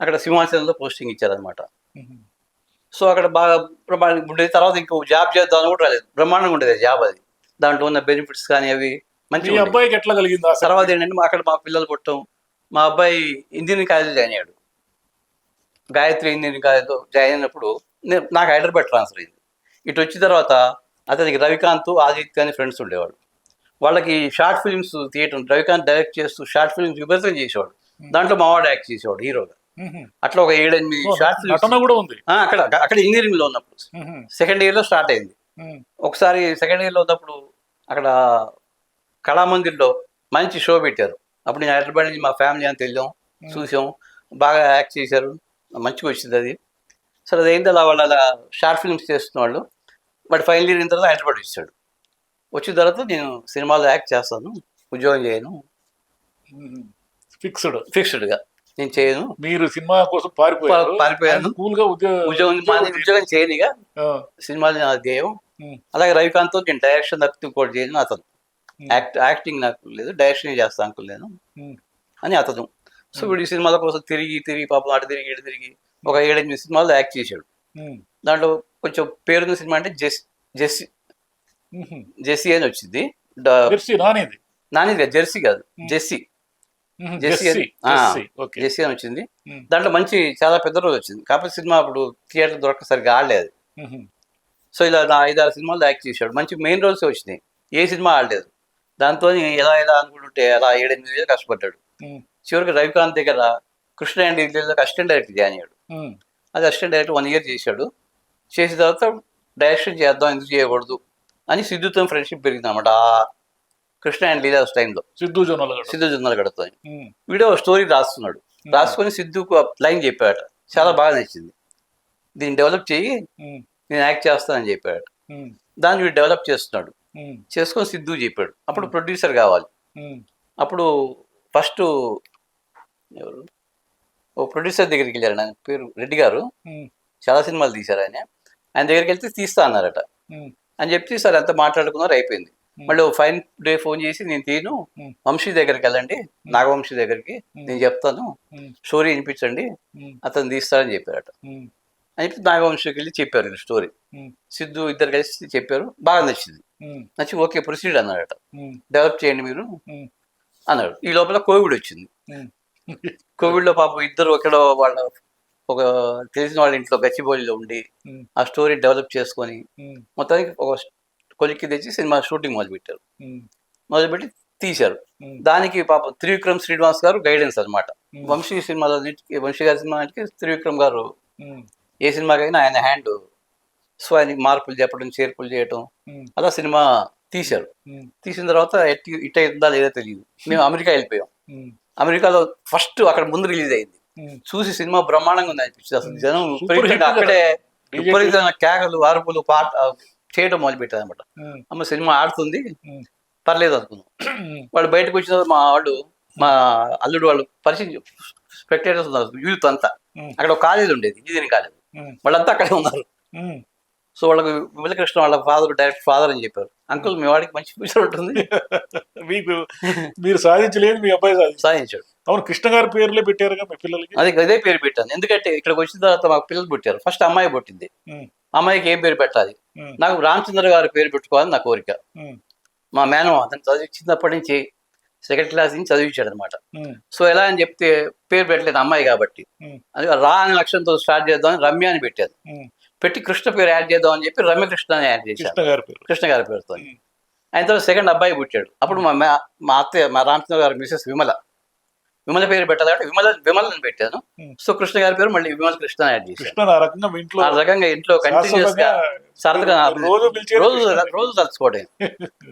అక్కడ సింహాచలంలో పోస్టింగ్ ఇచ్చారనమాట సో అక్కడ బాగా బ్రహ్మాండంగా ఉండేది తర్వాత ఇంకో జాబ్ చేద్దామని కూడా రాలేదు. బ్రహ్మాండంగా ఉండేది జాబ్ అది. దాంట్లో ఉన్న బెనిఫిట్స్ కానీ అవి మీ మంచిగా ఉండేవి. అబ్బాయికి ఎట్లా కలిగింది? తర్వాత ఏంటంటే మా అక్కడ మా పిల్లలు పుట్టడం మా అబ్బాయి ఇంజనీరింగ్ కాలేజ్ జాయిన్ అయ్యాడు. గాయత్రి ఇంజనీరింగ్ కాలేజ్లో జాయిన్ అయినప్పుడు నాకు హైదరాబాద్ ట్రాన్స్ఫర్ అయింది. ఇటు వచ్చిన తర్వాత అతనికి రవికాంత్ ఆదిత్య అని ఫ్రెండ్స్ ఉండేవాడు వాళ్ళకి షార్ట్ ఫిల్మ్స్ తీయటం రవికాంత్ డైరెక్ట్ చేస్తూ షార్ట్ ఫిల్మ్స్ విపరీతం చేసేవాడు. దాంట్లో మావాడు యాక్ట్ చేసేవాడు హీరోగా. అట్లా ఒక ఏడెనిమిది ఓ, షార్ట్ ఫిల్మ్స్ నటన కూడా ఉంది. అక్కడ అక్కడ ఇంజనీరింగ్లో ఉన్నప్పుడు. సెకండ్ ఇయర్లో స్టార్ట్ అయింది. ఒకసారి సెకండ్ ఇయర్లో ఉన్నప్పుడు అక్కడ కళామందిర్లో మంచి షో పెట్టారు. అప్పుడు నేను హైదరాబాద్ నుంచి మా ఫ్యామిలీ అంతా వెళ్ళాం చూసాం. బాగా యాక్ట్ చేశారు. మంచిగా వచ్చింది అది. సరే అది అయింది అలా వాళ్ళు అలా షార్ట్ ఫిల్మ్స్ చేస్తున్న వాళ్ళు బట్ ఫైనల్ ఇయర్ అయిన తర్వాత హైదరాబాద్ వచ్చాడు. వచ్చిన తర్వాత నేను సినిమాలో యాక్ట్ చేస్తాను ఉద్యోగం చేయను. ఫిక్స్డ్ ఫిక్స్డ్గా నేను చేయను. మీరు సినిమా కోసం పారిపోయారు. పారిపోయాను. కూల్గా ఉద్యోగం ఉద్యోగం చేయనిగా ఆ, సినిమాలు నా ధ్యేయం. అలాగే రవికాంత్ నేను డైరెక్షన్ తప్పితే ఇంకోటి చేయను అతను. యాక్ట్ యాక్టింగ్ నాకు లేదు డైరెక్షన్ చేస్తా అనుకోలేను అని అతను. సో వీడు సినిమాల కోసం తిరిగి తిరిగి పాపం అటు తిరిగి ఇటు తిరిగి ఒక ఏడెనిమిది సినిమాల్లో యాక్ట్ చేశాడు. దాంట్లో కొంచెం పేరున్న సినిమా అంటే జెస్ జెస్సీ. జెస్సీ అని వచ్చింది. నానేది. నాని కాదు జెర్సీ కాదు జెస్సీ. జెస్సీ జెస్సీ అని వచ్చింది. దాంట్లో మంచి చాలా పెద్ద రోజు వచ్చింది. కాకపోతే సినిమా అప్పుడు థియేటర్ దొరక సరిగా ఆడలేదు. సో ఇలా నా ఐదారు సినిమాలు యాక్ట్ చేశాడు. మంచి మెయిన్ రోల్స్ వచ్చినాయి. ఏ సినిమా ఆడలేదు. దాంతో ఎలా ఎలా అనుకుంటుంటే అలా ఏడెనిమిది వేలు కష్టపడ్డాడు. చివరికి రవికాంత్ దగ్గర కృష్ణ అండ్ ఇళ్ళకి అసిస్టెంట్ డైరెక్టర్ జాయిన్ అయ్యాడు. అది అసిస్టెంట్ డైరెక్టర్ వన్ ఇయర్ చేశాడు. చేసిన తర్వాత డైరెక్షన్ చేద్దాం ఎందుకు చేయకూడదు అని సిద్ధుతో ఫ్రెండ్షిప్ పెరిగింది అనమాట ఆ కృష్ణ అండ్ లీలాస్ టైంలో. సిద్ధు జొన్నలగడ్డ సిద్ధు జొన్నలు గడుతో ఉమ్, వీడియో స్టోరీ రాస్తున్నాడు. రాసుకొని సిద్ధుకు లైన్ చెప్పాడట. చాలా బాగా నచ్చింది. దీన్ని డెవలప్ ఉమ్, నేను యాక్ట్ చేస్తానని చెప్పాడు దాన్ని వీడు డెవలప్ చేస్తున్నాడు. చేసుకొని సిద్ధు చెప్పాడు. అప్పుడు ప్రొడ్యూసర్ కావాలి. అప్పుడు ఫస్ట్ ఎవరు? ఓ ప్రొడ్యూసర్ దగ్గరికి వెళ్ళారు. ఆయన పేరు రెడ్డి గారు. చాలా సినిమాలు తీశారు ఆయన. ఆయన దగ్గరికి వెళ్తే తీస్తా అన్నారట. అని చెప్తే సరే అంతా మాట్లాడుకున్నారు అయిపోయింది. మళ్ళీ ఫైన్ డే ఫోన్ చేసి నేను తీను. వంశీ దగ్గరికి వెళ్ళండి నాగవంశీ దగ్గరికి నేను చెప్తాను స్టోరీ వినిపించండి అతను తీస్తాడని చెప్పారట అని చెప్పి నాగవంశీకి వెళ్ళి చెప్పారు స్టోరీ. సిద్ధు ఇద్దరు కలిసి చెప్పారు బాగా నచ్చింది. నచ్చి ఓకే ప్రొసీడ్ అన్నారట ఉమ్, డెవలప్ చేయండి మీరు అన్నాడు. ఈ లోపల కోవిడ్ వచ్చింది. ఉమ్, కోవిడ్లో పాపం ఇద్దరు ఎక్కడో వాళ్ళ ఒక తెలిసిన వాళ్ళ ఇంట్లో గచ్చిబౌలిలో ఉండి ఆ స్టోరీ డెవలప్ చేసుకొని మొత్తానికి ఒక కొలిక్కి తెచ్చి సినిమా షూటింగ్ మొదలుపెట్టారు. మొదలుపెట్టి తీశారు. దానికి పాపం త్రివిక్రమ్ శ్రీనివాస్ గారు గైడెన్స్ అన్నమాట. ఉమ్. వంశీ సినిమాలో వంశీ గారి సినిమాకి త్రివిక్రమ్ గారు ఏ సినిమాకైనా ఆయన హ్యాండ్ సో ఆయన మార్పులు చెప్పడం చేర్పులు చేయటం అలా సినిమా తీశారు. తీసిన తర్వాత ఎట్టి ఇట్ అయిందా లేదా తెలియదు మేము అమెరికా వెళ్ళిపోయాం. అమెరికాలో ఫస్ట్ అక్కడ ముందు రిలీజ్ అయింది. చూసి సినిమా బ్రహ్మాండంగా ఉంది అనిపించింది. అసలు జనం. అక్కడే. విపరీతమైన కేకలు అరుపులు పాట చేయడం మొదలు పెట్టారు అనమాట అమ్మ సినిమా ఆడుతుంది. పర్లేదు అనుకున్నాం. వాళ్ళు బయటకు వచ్చిన తర్వాత మా వాళ్ళు మా అల్లుడు వాళ్ళు పరిచయం స్పెక్టేటర్స్ ఉన్నారు యూత్ అంతా. అక్కడ ఒక కాలేజీ ఉండేది ఇంజనీరింగ్ కాలేజ్. వాళ్ళంతా అక్కడే ఉన్నారు. సో వాళ్ళకి విమలకృష్ణ వాళ్ళ ఫాదర్ డైరెక్ట్ ఫాదర్ అని చెప్పారు. అంకుల్ మీ వాడికి మంచి ఫ్యూచర్ ఉంటుంది. మీకు మీరు సాధించలేదు మీ అబ్బాయి సాధించాడు. అవును కృష్ణ గారి పేర్లే పెట్టారుగా మీ పిల్లలకి. అది అదే పేరు పెట్టాను. ఎందుకంటే ఇక్కడికి వచ్చిన తర్వాత మాకు పిల్లలు పుట్టారు. ఫస్ట్ అమ్మాయి పుట్టింది. అమ్మాయికి ఏం పేరు పెట్టాలి? నాకు రామచంద్ర గారి పేరు పెట్టుకోవాలని నా కోరిక. మా మేనం అతను చదివి చిన్నప్పటి నుంచి సెకండ్ క్లాస్ నుంచి చదివించాడు అనమాట సో ఎలా అని చెప్తే పేరు పెట్టలేదు అమ్మాయి కాబట్టి. అది రా అనే అక్షరంతో స్టార్ట్ చేద్దాం అని రమ్య అని పెట్టాను. పెట్టి కృష్ణ పేరు యాడ్ చేద్దాం అని చెప్పి రమ్యకృష్ణ అని యాడ్ చేశాను కృష్ణ గారి పేరు. కృష్ణ గారి పేరుతో ఆయన తర్వాత సెకండ్ అబ్బాయి పుట్టాడు. అప్పుడు మా మే- మా అత్తయ్య మా రామచంద్ర గారి మిసెస్ విమల. విమల పేరు పెట్టాలి కాబట్టి విమల విమలని పెట్టాను. ఉమ్. సో కృష్ణ గారి పేరు మళ్ళీ విమల కృష్ణ అని యాడ్ చేశాను. కృష్ణ ఆ రకంగా ఇంట్లో ఆ రకంగా ఇంట్లో కంటిన్యూస్గా సరదాగా రోజు రోజు తలుచుకోవడం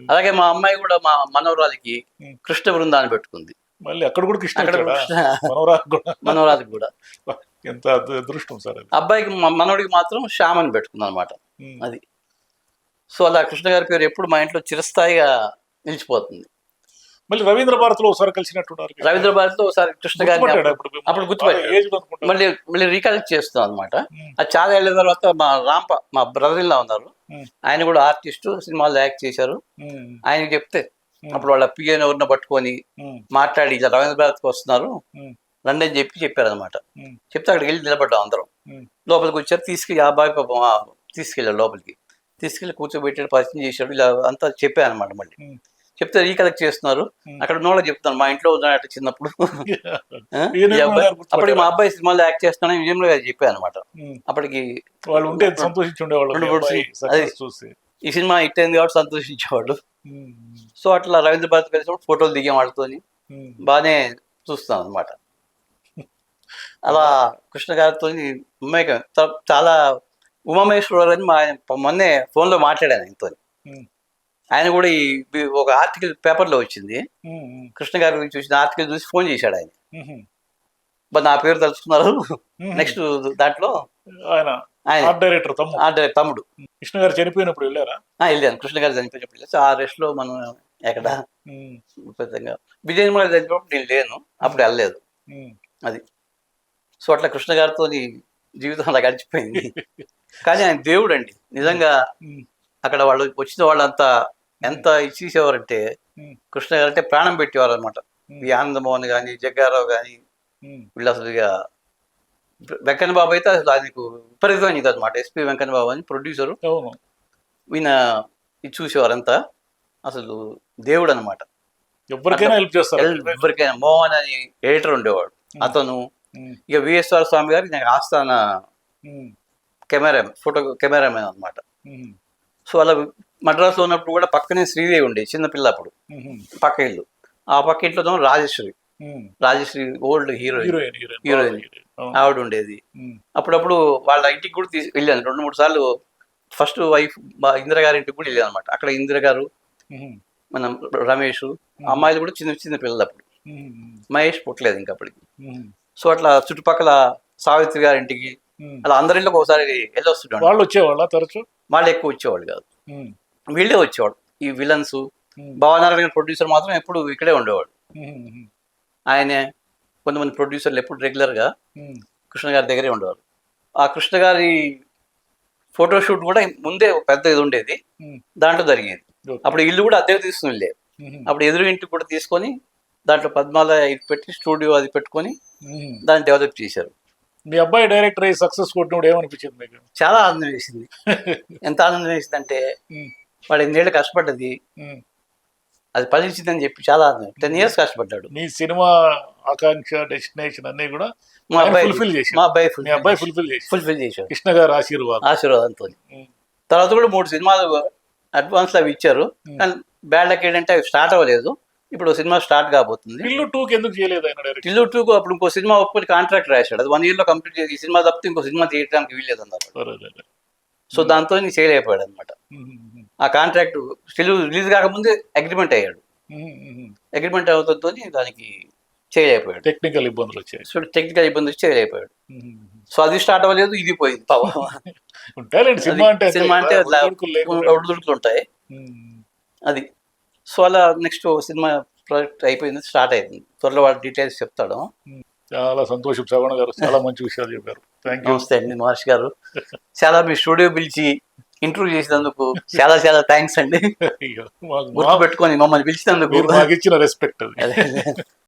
అలాగే మా అమ్మాయి కూడా మా మనవరాలికి. కృష్ణ బృందాన్ని పెట్టుకుంది. మళ్ళీ అక్కడ కూడా కృష్ణ మనవరాలు కూడా. ఎంత అదృ- అదృష్టం సార్ అబ్బాయికి మనవడికి మాత్రం శ్యామని పెట్టుకుంది అనమాట. అది. సో అలా కృష్ణ గారి పేరు ఎప్పుడు మా ఇంట్లో చిరస్థాయిగా నిలిచిపోతుంది. మళ్ళీ రవీంద్ర భారతిలో ఒకసారి కలిసినట్టున్నారు? రవీంద్ర భారత్లో ఒకసారి కృష్ణ గారిని గుర్తుపట్టాడా అప్పుడు- గుర్తుపట్టాడు. మళ్ళీ మళ్ళీ రీకలెక్ట్ చేస్తాం అనమాట అది చాలా ఏళ్ళ తర్వాత మా రాంప మా బ్రదర్ ఇలా ఉన్నారు ఆయన కూడా ఆర్టిస్ట్ సినిమాల్లో యాక్ట్ చేశారు. ఉమ్, ఆయనకి చెప్తే అప్పుడు వాళ్ళ పిఎన్ ఎవరిన పట్టుకొని మాట్లాడి ఇలా రవీంద్ర భారత్కి వస్తున్నారు. రండి అని చెప్పి చెప్పారు అనమాట చెప్తే అక్కడికి వెళ్ళి నిలబడ్డాం అందరం. లోపలికి వచ్చారు. తీసుకెళ్ళి ఆ అబ్బాయి పాపం ఆ తీసుకెళ్ళాడు లోపలికి. తీసుకెళ్ళి కూర్చోబెట్టాడు పరిచయం చేశాడు. ఇలా అంతా చెప్పాను అనమాట మళ్ళీ. చెప్తే రీకలెక్ట్ చేస్తున్నారు. ఉమ్. అక్కడ ఉన్నోళ్ళకి చెప్తాను మా ఇంట్లో ఉన్నట్టు చిన్నప్పుడు? అప్పటికి మా అబ్బాయి సినిమాలో యాక్ట్ చేస్తానని విజయంలో గారు చెప్పాను అనమాట ఉమ్. అప్పటికి వాళ్ళు ఉంటే సంతోషించి అది. చూసి. ఈ సినిమా హిట్ అయింది కాబట్టి సంతోషించేవాళ్ళు. సో అట్లా రవీంద్ర భారత్ కలిసినప్పుడు ఫోటోలు దిగాం వాళ్ళతోని. బాగానే చూస్తాం అనమాట అలా కృష్ణ గారితో అమ్మాయి చాలా ఉమామహేశ్వరరావు అని మా మొన్నే ఫోన్లో మాట్లాడాను ఆయనతో ఆయన కూడా ఈ ఒక ఆర్టికల్ పేపర్లో వచ్చింది. కృష్ణ గారి గురించి వచ్చిన ఆర్టికల్ చూసి ఫోన్ చేశాడు ఆయన. బట్ నా పేరు తలుచుకున్నారు. నెక్స్ట్ దాంట్లో ఆయన ఆర్ట్ డైరెక్టర్ తమ్ముడు. తమ్ముడు. కృష్ణ గారు చనిపోయినప్పుడు వెళ్ళారా? ఆ, వెళ్ళాను. కృష్ణ గారు చనిపోయినప్పుడు వెళ్ళాను. ఆ రెస్ట్లో మనం ఎక్కడ విపరీతంగా విజయ్ గారు చనిపోయినప్పుడు నేను లేను. అప్పుడు వెళ్ళలేదు. అది. సో అట్లా కృష్ణ గారితో జీవితం అలా గడిచిపోయింది. కానీ ఆయన దేవుడు అండి నిజంగా అక్కడ వాళ్ళు వచ్చిన వాళ్ళంతా ఎంత ఇచ్చేసేవారంటే కృష్ణ గారు అంటే ప్రాణం పెట్టేవారు అనమాట ఈ ఆనందమోహన్ కానీ జగ్గారావు కానీ వీళ్ళు అసలు ఇక వెంకన్న బాబు అయితే అసలు ఆయనకు విపరీతమైన ఇది అనమాట ఎస్పి వెంకన్న బాబు అని ప్రొడ్యూసరు ఈయన ఇది చూసేవారంతా. అసలు దేవుడు అనమాట ఎవరికైనా హెల్ప్ చేస్తారు. ఎవరికైనా మోహన్ అని ఎడిటర్ ఉండేవాడు. అతను ఇక విఎస్ఆర్ స్వామి గారికి నాకు ఆస్థాన కెమెరా ఫోటో కెమెరామెన్ అనమాట సో అలా మద్రాసులో ఉన్నప్పుడు కూడా పక్కనే శ్రీదేవి ఉండేది చిన్నపిల్ల అప్పుడు. పక్క ఇల్లు. ఆ పక్క ఇంట్లో రాజేశ్వరి ఉమ్. Rajeshwari old heroine. హీరోయిన్. ఆవిడ ఉండేది. అప్పుడప్పుడు వాళ్ళ ఇంటికి కూడా తీసి వెళ్ళాను. రెండు మూడు సార్లు ఫస్ట్ వైఫ్ మా ఇందిరా గారి ఇంటికి కూడా వెళ్ళాను అనమాట అక్కడ ఇందిర గారు ఉమ్, మనం రమేష్ అమ్మాయిలు కూడా చిన్న చిన్న పిల్లలు అప్పుడు. మహేష్ పుట్టలేదు ఇంకా అప్పటికి. సో అట్లా చుట్టుపక్కల సావిత్రి గారి ఇంటికి. అలా అందరింటికి ఒకసారి వెళ్ళొస్తుంటాడు వాళ్ళు వచ్చేవాళ్ళ తరచు? వాళ్ళు ఎక్కువ వచ్చేవాళ్ళు కాదు. వీళ్ళే వచ్చేవాడు. ఈ విలన్స్ భవనారాయణ ప్రొడ్యూసర్ మాత్రం ఎప్పుడు ఇక్కడే ఉండేవాడు. ఆయనే కొంతమంది ప్రొడ్యూసర్లు ఎప్పుడు రెగ్యులర్గా కృష్ణ గారి దగ్గరే ఉండేవారు. ఆ కృష్ణ గారి ఫోటోషూట్ కూడా ముందే పెద్ద ఇది ఉండేది. దాంట్లో జరిగేది. అప్పుడు ఇల్లు కూడా అద్దెకు తీసుకుని ఉమ్, అప్పుడు ఎదురు ఇంటికి కూడా తీసుకొని దాంట్లో పద్మాల ఇది పెట్టి స్టూడియో అది పెట్టుకొని. దాన్ని డెవలప్ చేశారు. మీ అబ్బాయి డైరెక్టర్ అయ్యి సక్సెస్ కొట్టినప్పుడు ఏమనిపించింది మీకు? చాలా ఆనందం వేసింది. ఎంత ఆనందం వేసింది అంటే వాడు ఎన్నేళ్ళు కష్టపడ్డది. అది ఫలించిందని చెప్పి చాలా టెన్ ఇయర్స్ కష్టపడ్డాడు. మీ సినిమా ఆకాంక్ష డెస్టినేషన్ అన్ని కూడా మా అబ్బాయి fulfill చేశాడు. మా అబ్బాయి మీ అబ్బాయి ఫుల్ఫిల్ చేసి ఫుల్ఫిల్ చేశాడు. కృష్ణ గారి ఆశీర్వాదం. ఆశీర్వాదంతో తర్వాత కూడా మూడు సినిమాలు అడ్వాన్స్ అవి ఇచ్చారు. కానీ బ్యాడ్ లక్ ఏంటంటే అవి స్టార్ట్ అవ్వలేదు. ఇప్పుడు సినిమా స్టార్ట్ కాబోతుంది. ఇల్లు టూకి ఎందుకు చేయలేదు టిల్లు టూకు అప్పుడు ఇంకో సినిమా ఒప్పుకొని కాంట్రాక్ట్ రాశాడు. అది వన్ ఇయర్లో కంప్లీట్ చేసి ఈ సినిమా తప్పితే ఇంకో సినిమా తీయడానికి వీల్లేదు అన్నారు సో దాంతో నేను చేయలేకపోయాడు అనమాట ఆ కాంట్రాక్ట్ స్టిల్ రిలీజ్ కాకముందే అగ్రిమెంట్ అయ్యాడు. అగ్రిమెంట్ అవుతుందో దానికి చేయలేకపోయాడు. టెక్నికల్ ఇబ్బందులు వచ్చాయి. టెక్నికల్ ఇబ్బంది వచ్చి చేయలేకపోయాడు. సో అది స్టార్ట్ అవ్వలేదు ఇది పోయింది. సినిమా అంటే సినిమా అంటే ఒడిదుడుకులు ఉంటాయి. అది. సో అలా నెక్స్ట్ సినిమా ప్రాజెక్ట్ అయిపోయింది స్టార్ట్ అయింది. త్వరలో వాళ్ళ డీటెయిల్స్ చెప్తాడు. చాలా సంతోషం. శ్రవణ గారు చాలా మంచి విషయాలు చెప్పారు. థ్యాంక్ యూ నమస్తే అండి మహర్షి గారు. చాలా మీ స్టూడియో పిలిచి ఇంటర్వ్యూ చేసినందుకు చాలా చాలా థ్యాంక్స్ అండి. గుర్తు పెట్టుకొని మమ్మల్ని పిలిచినందుకు. మాకు ఇచ్చిన రెస్పెక్ట్.